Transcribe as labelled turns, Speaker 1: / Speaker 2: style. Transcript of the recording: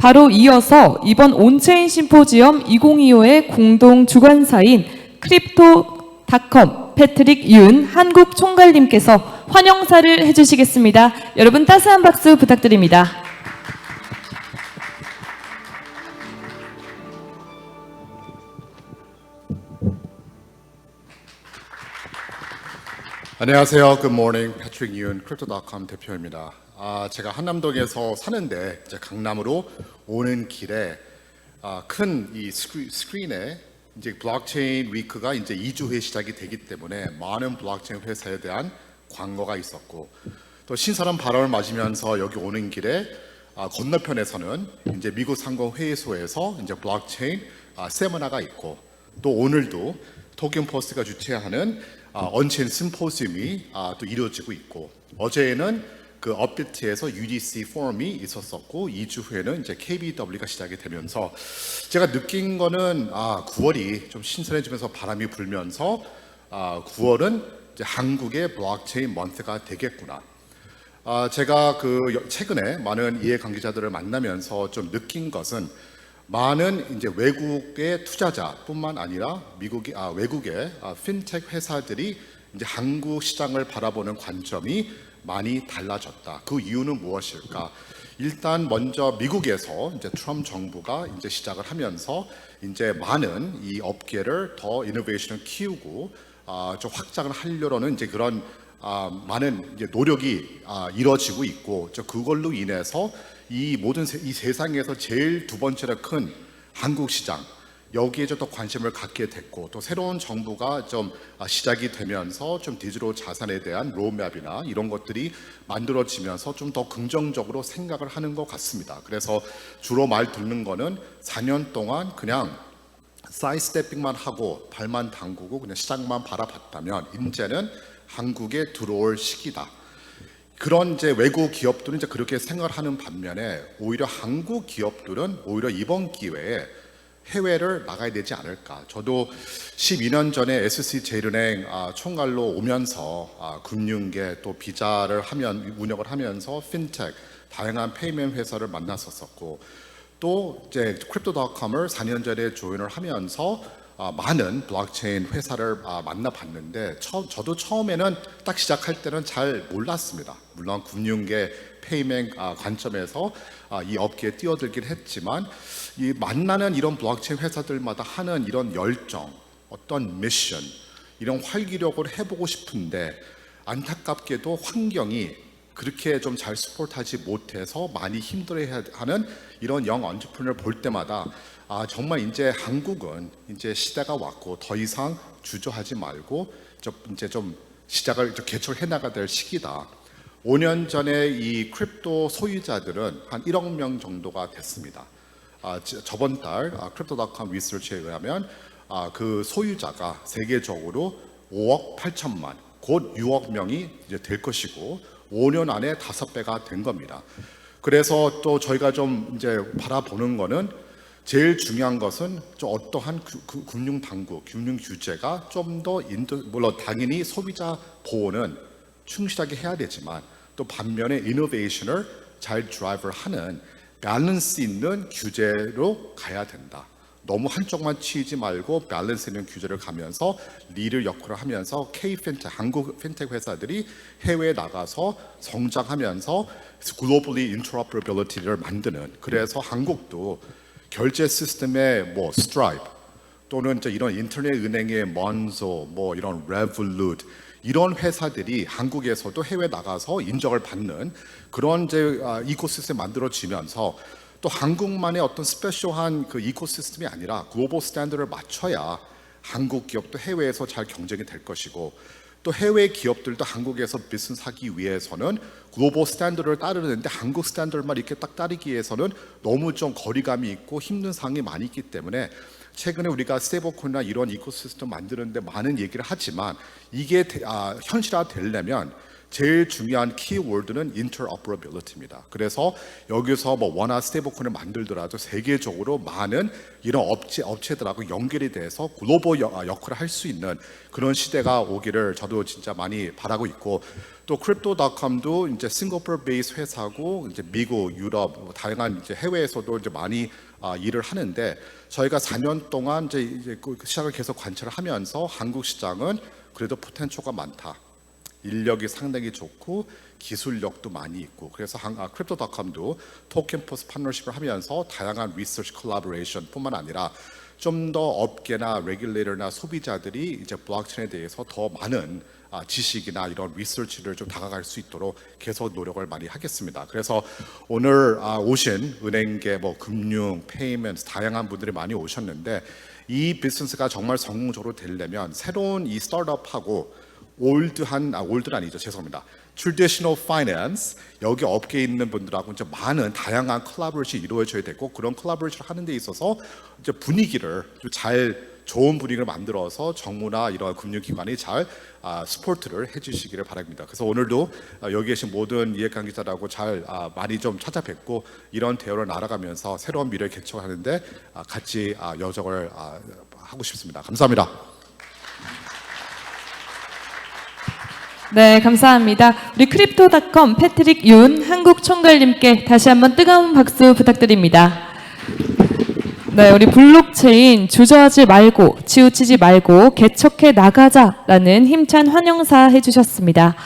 Speaker 1: 바로 이어서 이번 온체인 심포지엄 2025의 공동 주관사인 크립토닷컴 패트릭 윤 한국 총괄님께서 환영사를 해주시겠습니다. 여러분 따스한 박수 부탁드립니다.
Speaker 2: 안녕하세요. Good morning. 패트릭 이은 크립토닷컴 대표입니다. 아, 제가 한남동에서 사는데 이제 강남으로 오는 길에 아, 큰이 스크린 에 이제 블록체인 위크가 이제 2주 후에 시작이 되기 때문에 많은 블록체인 회사에 대한 광고가 있었고 또 신선한 바람을 맞으면서 여기 오는 길에 아, 건너편에서는 이제 미국 상공 회의소에서 이제 블록체인 아, 세미나가 있고 또 오늘도 토끼 포스트가 주최하는 아, 언체인 심포지움이 아, 또 이루어지고 있고 어제는 그 업비트에서 UDC 포럼이 있었었고 2주 후에는 이제 KBW가 시작이 되면서 제가 느낀 거는 아 9월이 좀 신선해지면서 바람이 불면서 아 9월은 이제 한국의 블록체인 먼트가 되겠구나. 아, 제가 그 여- 최근에 많은 이해 관계자들을 만나면서 좀 느낀 것은 많은 이제 외국의 투자자뿐만 아니라 미국의 아, 외국의 아, 핀텍 회사들이 이제 한국 시장을 바라보는 관점이 많이 달라졌다. 그 이유는 무엇일까? 일단 먼저 미국에서 이제 트럼프 정부가 이제 시작을 하면서 이제 많은 이 업계를 더 이노베이션을 키우고 아, 좀 확장을 하려는 이제 그런 아, 많은 이제 노력이 아, 이루어지고 있고 저 그걸로 인해서 이 모든 세, 이 세상에서 제일 두 번째로 큰 한국 시장 여기에 좀 더 관심을 갖게 됐고 또 새로운 정부가 좀 아, 시작이 되면서 좀 디지털 자산에 대한 로드맵이나 이런 것들이 만들어지면서 좀 더 긍정적으로 생각을 하는 것 같습니다. 그래서 주로 말 듣는 거는 4년 동안 그냥 사이스태핑만 하고 발만 담그고 그냥 시장만 바라봤다면 이제는 한국에 들어올 시기다. 그런 이제 외국 기업들은 이제 그렇게 생각을 하는 반면에 오히려 한국 기업들은 오히려 이번 기회에 해외를 나가야 되지 않을까. 저도 12년 전에 SC 제일은행 아, 총괄로 오면서 아, 금융계 또 비자를 하면 운영을 하면서 핀텍 다양한 페이먼 회사를 만났었었고 또 이제 크립토닷컴을 4년 전에 조인을 하면서 아, 많은 블록체인 회사를 아, 만나봤는데 처, 저도 처음에는 딱 시작할 때는 잘 몰랐습니다. 물론 금융계 페이맨 아, 관점에서 아, 이 업계에 뛰어들긴 했지만 이 만나는 이런 블록체인 회사들마다 하는 이런 열정, 어떤 미션, 이런 활기력을 해보고 싶은데 안타깝게도 환경이 그렇게 좀 잘 스포트하지 못해서 많이 힘들어하는 이런 영 언트프를 볼 때마다 아 정말 이제 한국은 이제 시대가 왔고 더 이상 주저하지 말고 좀 이제 좀 시작을 좀 개척해 나가야 될 시기다. 5년 전에 이 크립토 소유자들은 한 1억 명 정도가 됐습니다. 아, 저- 저번 달 아, 크립토닷컴 리서치에 의하면 아, 그 소유자가 세계적으로 5억 8천만, 곧 6억 명이 이제 될 것이고 5년 안에 다섯 배가 된 겁니다. 그래서 또 저희가 좀 이제 바라보는 거는 제일 중요한 것은 좀 어떠한 금융 당국, 금융 규제가 좀 더 물론 당연히 소비자 보호는 충실하게 해야 되지만 또 반면에 이노베이션을 잘 드라이브를 하는 밸런스 있는 규제로 가야 된다. 너무 한쪽만 치이지 말고 밸런스 있는 규제를 가면서 리를 역할을 하면서 K 핀텍 한국 핀텍 회사들이 해외에 나가서 성장하면서 글로벌리 인터로퍼빌리티를 만드는 그래서 한국도 결제 시스템의 뭐 스트라이프 또는 이제 이런 인터넷 은행의 먼소 뭐 이런 레볼루트 이런 회사들이 한국에서도 해외 나가서 인정을 받는 그런 이제 아, 이코시스템 만들어지면서 또 한국만의 어떤 스페셜한 그 이코시스템이 아니라 글로벌 스탠드를 맞춰야 한국 기업도 해외에서 잘 경쟁이 될 것이고 또 해외 기업들도 한국에서 비즈니스 하기 위해서는 글로벌 스탠드를 따르는데 한국 스탠드만 이렇게 딱 따르기 위해서는 너무 좀 거리감이 있고 힘든 상황이 많이 있기 때문에 최근에 우리가 스테이블코인이나 이런 이코시스템 만드는데 많은 얘기를 하지만 이게 대- 아, 현실화 되려면 제일 중요한 키워드는 interoperability입니다. 그래서 여기서 뭐 원화 스테이블코인을 만들더라도 세계적으로 많은 이런 업체 업체들하고 연결이 돼서 글로벌 여- 아, 역할을 할 수 있는 그런 시대가 오기를 저도 진짜 많이 바라고 있고 또 크립토닷컴도 이제 싱가포르 베이스 회사고 이제 미국, 유럽 뭐 다양한 이제 해외에서도 이제 많이 아, 일을 하는데 저희가 4년 동안 이제, 이제 그 시장을 계속 관찰을 하면서 한국 시장은 그래도 포텐셜가 많다. 인력이 상당히 좋고 기술력도 많이 있고 그래서 한, 아, 크립토닷컴도 토ken 포스 파트너십을 하면서 다양한 리서치 콜라보레이션뿐만 아니라 좀 더 업계나 레귤레이터나 소비자들이 이제 블록체인에 대해서 더 많은 아, 지식이나 이런 리서치를 좀 다가갈 수 있도록 계속 노력을 많이 하겠습니다. 그래서 오늘 아, 오신 은행계, 뭐 금융, 페이먼트 다양한 분들이 많이 오셨는데 이 비즈니스가 정말 성공적으로 되려면 새로운 이 스타트업하고 올드한 아 올드는 아니죠 죄송합니다. traditional 여기 업계에 있는 분들하고 이제 많은 다양한 콜라보레이션이 이루어져야 되고 그런 콜라보레이션을 하는 데 있어서 이제 분위기를 좀 잘 좋은 분위기를 만들어서 정부나 이런 금융기관이 잘 아, 스포트를 해주시기를 바랍니다. 그래서 오늘도 아, 여기 계신 모든 이해관계자라고 잘 아, 많이 좀 찾아뵙고 이런 대화를 나아가면서 새로운 미래를 개척하는데 아, 같이 아, 여정을 아, 하고 싶습니다. 감사합니다.
Speaker 1: 네, 감사합니다. 우리 크립토닷컴 패트릭 윤 한국 총괄님께 다시 한번 뜨거운 박수 부탁드립니다. 네, 우리 블록체인 주저하지 말고 치우치지 말고 개척해 나가자라는 힘찬 환영사 해주셨습니다.